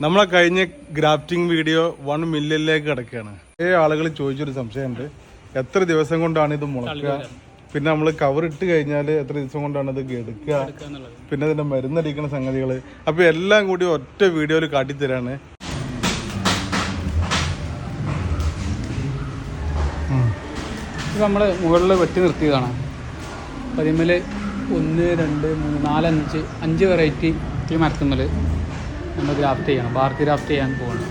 നമ്മളെ കഴിഞ്ഞ grafting video one മില്യണിലേക്ക് കിടക്കുകയാണ്. ഏ ആളുകൾ ചോദിച്ചൊരു സംശയമുണ്ട്. എത്ര ദിവസം കൊണ്ടാണ് ഇത് മുളക്കുക? പിന്നെ നമ്മൾ കവർ ഇട്ട് കഴിഞ്ഞാൽ എത്ര ദിവസം കൊണ്ടാണ് ഇത് എടുക്കുക? പിന്നെ അതിന്റെ മരുന്നടിക്കുന്ന സംഗതികൾ അപ്പോൾ എല്ലാം കൂടി ഒറ്റ വീഡിയോയിൽ കാട്ടിത്തരാണ്. നമ്മൾ മുകളിൽ വെട്ടി നിർത്തിയതാണ്. അതിന്മേൽ ഒന്ന് രണ്ട് മൂന്ന് നാല് അഞ്ച് അഞ്ച് വെറൈറ്റി ഈ മരത്തുമ്മൽ നമ്മൾ ഗ്രാഫ്റ്റ് ചെയ്യണം. ബാർക്ക് ഗ്രാഫ്റ്റ് ചെയ്യാൻ പോകണം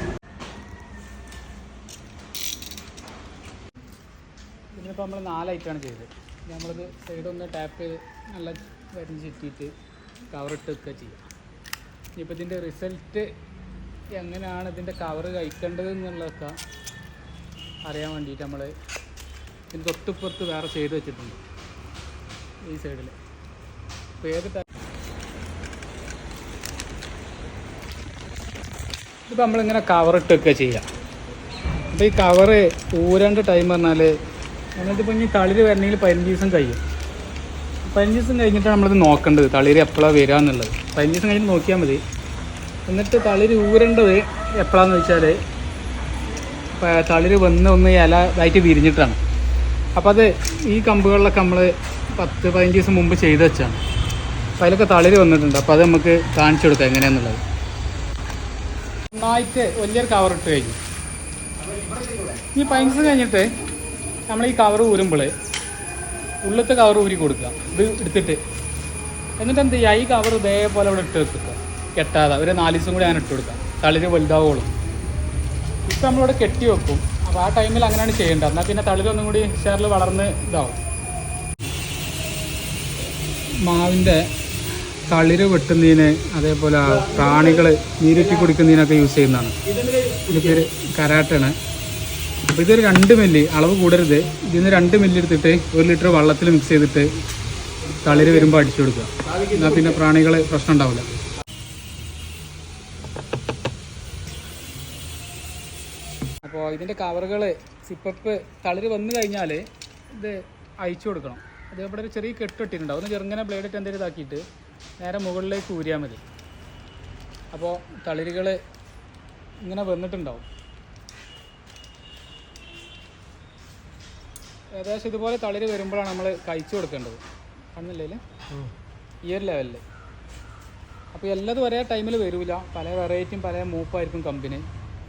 ഇതിനിപ്പോൾ നമ്മൾ നാലായിട്ടാണ് ചെയ്തത്. നമ്മളിത് സൈഡ് ഒന്ന് ടാപ്പ് ചെയ്ത് നല്ല വരിഞ്ഞ് ചുറ്റിയിട്ട് കവറിട്ട് വെക്കുക ചെയ്യാം. ഇനിയിപ്പോൾ ഇതിന്റെ റിസൾട്ട് എങ്ങനെയാണ് ഇതിന്റെ കവറ് കഴിക്കേണ്ടത് എന്നുള്ളതൊക്കെ അറിയാൻ വേണ്ടിയിട്ട് നമ്മൾ ഇതിന് തൊട്ടിപ്പുറത്ത് വേറെ ചെയ്ത് വെച്ചിട്ടുണ്ട്. ഈ സൈഡിൽ അപ്പോൾ ഏത് ഇതിപ്പോൾ നമ്മളിങ്ങനെ കവറിട്ട് വെക്കുക ചെയ്യാം. അപ്പോൾ ഈ കവറ് ഊരേണ്ട ടൈം പറഞ്ഞാൽ നമ്മളിതിപ്പോൾ ഇനി തളിര് വരണമെങ്കിൽ പതിനഞ്ച് ദിവസം കഴിയും. പതിനഞ്ച് ദിവസം കഴിഞ്ഞിട്ടാണ് നമ്മളിത് നോക്കേണ്ടത്. തളിര് എപ്പോഴാണ് വരിക എന്നുള്ളത്. പതിനഞ്ച് ദിവസം കഴിഞ്ഞ് നോക്കിയാൽ മതി. എന്നിട്ട് തളിര് ഊരേണ്ടത് എപ്പോഴാന്ന് വെച്ചാൽ തളിര് വന്ന് ഒന്ന് ഇല ഇതായിട്ട് വിരിഞ്ഞിട്ടാണ്. അപ്പോൾ അത് ഈ കമ്പുകളിലൊക്കെ നമ്മൾ പത്ത് പതിനഞ്ച് ദിവസം മുമ്പ് ചെയ്ത് വെച്ചാണ്. അപ്പോൾ അതിലൊക്കെ തളിര് വന്നിട്ടുണ്ട്. അപ്പോൾ അത് നമുക്ക് കാണിച്ചു കൊടുക്കാം എങ്ങനെയാണെന്നുള്ളത് നന്നായിട്ട് വലിയൊരു കവർ ഇട്ട് കഴിഞ്ഞു. ഈ പൈൻസ് കഴിഞ്ഞിട്ട് നമ്മൾ ഈ കവർ ഊരുമ്പോൾ ഉള്ളത്തെ കവർ ഊരി കൊടുക്കുക. ഇത് എടുത്തിട്ട്. എന്നിട്ട് എന്ത് ചെയ്യുക? ഈ കവർ ഇതേപോലെ ഇവിടെ ഇട്ട് വെക്കുക. കെട്ടാതെ. ഒരു നാല് ദിവസം കൂടി ഞാൻ ഇട്ട് കൊടുക്കാം തളിര് വലുതാവുള്ളൂ. ഇപ്പം നമ്മളിവിടെ കെട്ടി വെക്കും. അപ്പോൾ ആ ടൈമിൽ അങ്ങനെയാണ് ചെയ്യേണ്ടത്. എന്നാൽ പിന്നെ തളിരൊന്നും കൂടി ഷെയറിൽ വളർന്ന് ഇതാവും. മാവിന്റെ തളിര് വെട്ടുന്നതിന് അതേപോലെ പ്രാണികൾ നീരുറ്റി കുടിക്കുന്നതിനൊക്കെ യൂസ് ചെയ്യുന്നതാണ്. ഇതിന്റെ പേര് കരാട്ടാണ്. അപ്പോൾ ഇതൊരു രണ്ട് മില്ലി അളവ് കൂടരുത്. ഇതിൽ നിന്ന് രണ്ട് മില്ലി എടുത്തിട്ട് ഒരു ലിറ്റർ വെള്ളത്തിൽ മിക്സ് ചെയ്തിട്ട് തളിര് വരുമ്പോൾ അടിച്ചു കൊടുക്കുക. എന്നാൽ പിന്നെ പ്രാണികൾ പ്രശ്നം ഉണ്ടാവില്ല. അപ്പോൾ ഇതിന്റെ കവറുകൾ സിപ്പപ്പ് തളിര് വന്നു കഴിഞ്ഞാൽ ഇത് അയച്ചു കൊടുക്കണം. അതേപോലെ ഒരു ചെറിയ കെട്ടിട്ടിട്ടുണ്ടാവും ഒന്ന് ചെറുങ്ങനെ ബ്ലേഡ് ഇട്ട് എന്തെങ്കിലും ഇതാക്കിയിട്ട് നേരെ മുകളിലേക്ക് ഊരിയാൽ മതി. അപ്പോൾ തളിരുകൾ ഇങ്ങനെ വന്നിട്ടുണ്ടാവും. ഏകദേശം ഇതുപോലെ തളിര് വരുമ്പോഴാണ് നമ്മൾ കഴിച്ചു കൊടുക്കേണ്ടത്. കാണുന്നില്ലേ ഈ ഒരു ലെവലിൽ അപ്പോൾ എല്ലാതും ഒരേ ടൈമിൽ വരില്ല പല വെറൈറ്റിയും പല മൂപ്പായിരിക്കും കമ്പനി.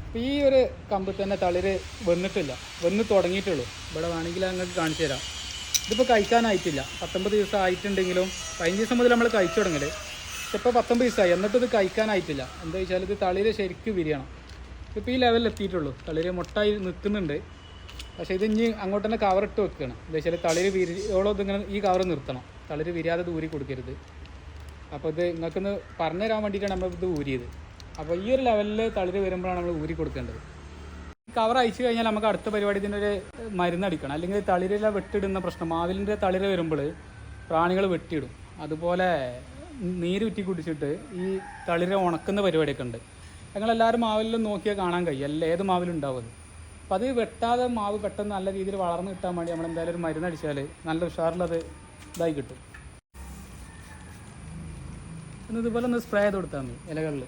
അപ്പോൾ ഈ ഒരു കമ്പിൽ തന്നെ തളിര് വന്നിട്ടില്ല. വന്ന് തുടങ്ങിയിട്ടുള്ളൂ. ഇവിടെ വേണമെങ്കിൽ അങ്ങോട്ട് കാണിച്ചു തരാം. ഇതിപ്പോൾ കഴിക്കാനായിട്ടില്ല. പത്തൊമ്പത് ദിവസം ആയിട്ടുണ്ടെങ്കിലും പതിനഞ്ച് ദിവസം മുതൽ നമ്മൾ കഴിച്ചു തുടങ്ങൽ. ഇപ്പോൾ പത്തൊമ്പത് ദിവസമായി. എന്നിട്ട് ഇത് കഴിക്കാനായിട്ടില്ല. എന്താ വെച്ചാൽ ഇത് തളിര് ശരിക്കും വിരിയണം. ഇപ്പോൾ ഈ ലെവലിൽ എത്തിയിട്ടുള്ളൂ. തളിര് മുട്ടായി നിൽക്കുന്നുണ്ട് പക്ഷേ ഇത് ഇനി അങ്ങോട്ട് തന്നെ കവറിട്ട് വെക്കുകയാണ് എന്താ വെച്ചാൽ തളിര് വിരിയോളം ഇതിങ്ങനെ ഈ കവർ നിർത്തണം. തളിര് വിരിയാതെ ദൂരി കൊടുക്കരുത്. അപ്പോൾ ഇത് നിങ്ങൾക്കൊന്ന് പറഞ്ഞു തരാൻ വേണ്ടിയിട്ടാണ് നമ്മൾ ഇത് ഊരിയത്. അപ്പോൾ ഈ ഒരു ലെവലിൽ തളിര് വരുമ്പോഴാണ് നമ്മൾ ഊരി കൊടുക്കേണ്ടത്. കവർ അയച്ചു കഴിഞ്ഞാൽ നമുക്ക് അടുത്ത പരിപാടി ഒരു മരുന്ന് അടിക്കണം. അല്ലെങ്കിൽ തളിരില വെട്ടിടുന്ന പ്രശ്നം. മാവിലിന്റെ തളിര വരുമ്പോൾ പ്രാണികൾ വെട്ടിയിടും. അതുപോലെ നീര് ഉറ്റി കുടിച്ചിട്ട് ഈ തളിര ഉണക്കുന്ന പരിപാടിയൊക്കെ ഉണ്ട്. ഞങ്ങളെല്ലാവരും മാവിലും നോക്കിയാൽ കാണാൻ കഴിയും. എല്ലാ ഏത് മാവിലും ഉണ്ടാവും അപ്പം അത് വെട്ടാതെ മാവ് പെട്ടെന്ന് നല്ല രീതിയിൽ വളർന്നു കിട്ടാൻ വേണ്ടി നമ്മൾ എന്തായാലും ഒരു മരുന്ന് അടിച്ചാൽ നല്ല ഉഷാറിലത് ഇതായി കിട്ടും. ഇന്ന് ഇതുപോലെ ഒന്ന് സ്പ്രേ ചെയ്ത് കൊടുത്താൽ മതി ഇലകളിൽ.